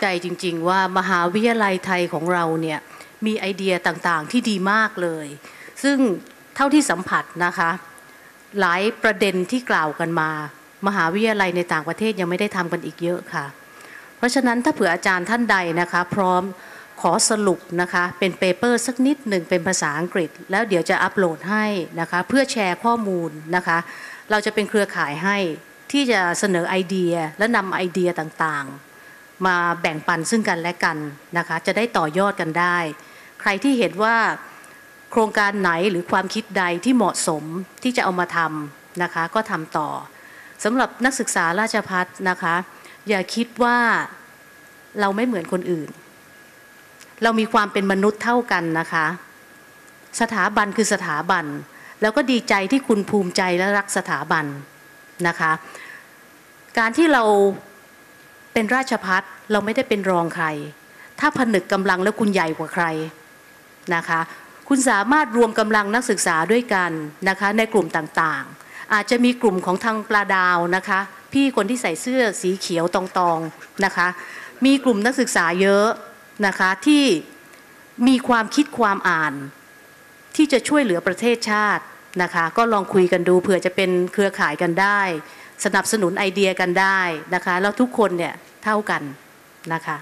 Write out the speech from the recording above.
ใจจริง ๆ ว่ามหาวิทยาลัยไทยของเราเนี่ยมีไอเดียต่างๆที่ดีมากเลย ซึ่งเท่าที่สัมผัสนะคะ หลายประเด็นที่กล่าวกันมา มหาวิทยาลัยในต่างประเทศยังไม่ได้ทำกันอีกเยอะค่ะ เพราะฉะนั้นถ้าเผื่ออาจารย์ท่านใดนะคะ พร้อมขอสรุปนะคะเป็นเปเปอร์สักนิดหนึ่งเป็นภาษาอังกฤษ แล้วเดี๋ยวจะอัปโหลดให้นะคะเพื่อแชร์ข้อมูลนะคะ เราจะเป็นเครือข่ายให้ที่จะเสนอไอเดียและนำไอเดียต่างๆ มาแบ่งปันซึ่งกันและกันนะคะจะได้ต่อยอดกันได้ ใครที่เห็นว่าโครงการไหนหรือความคิดใดที่เหมาะสมที่จะเอามาทำนะคะก็ทำต่อสำหรับนักศึกษาราชพัฒนะคะ อย่าคิดว่าเราไม่เหมือนคนอื่น เรามีความเป็นมนุษย์เท่ากันนะคะ สถาบันคือสถาบัน แล้วก็ดีใจที่คุณภูมิใจและรักสถาบันนะคะ การที่เรา เป็นราชพัฒเราไม่ได้เป็นรองใคร ถ้าผนึกกำลังแล้วคุณใหญ่กว่าใครนะคะ คุณสามารถรวมกำลังนักศึกษาด้วยกันนะคะในกลุ่มต่างๆ อาจจะมีกลุ่มของทางปลาดาวนะคะ พี่คนที่ใส่เสื้อสีเขียวตองๆนะคะ มีกลุ่มนักศึกษาเยอะนะคะที่มีความคิดความอ่าน ที่จะช่วยเหลือประเทศชาติ นะคะ ก็ลองคุยกันดูเผื่อจะเป็นเครือข่ายกันได้ สนับสนุนไอเดียกันได้นะคะ แล้วทุกคนเนี่ยเท่ากันนะคะ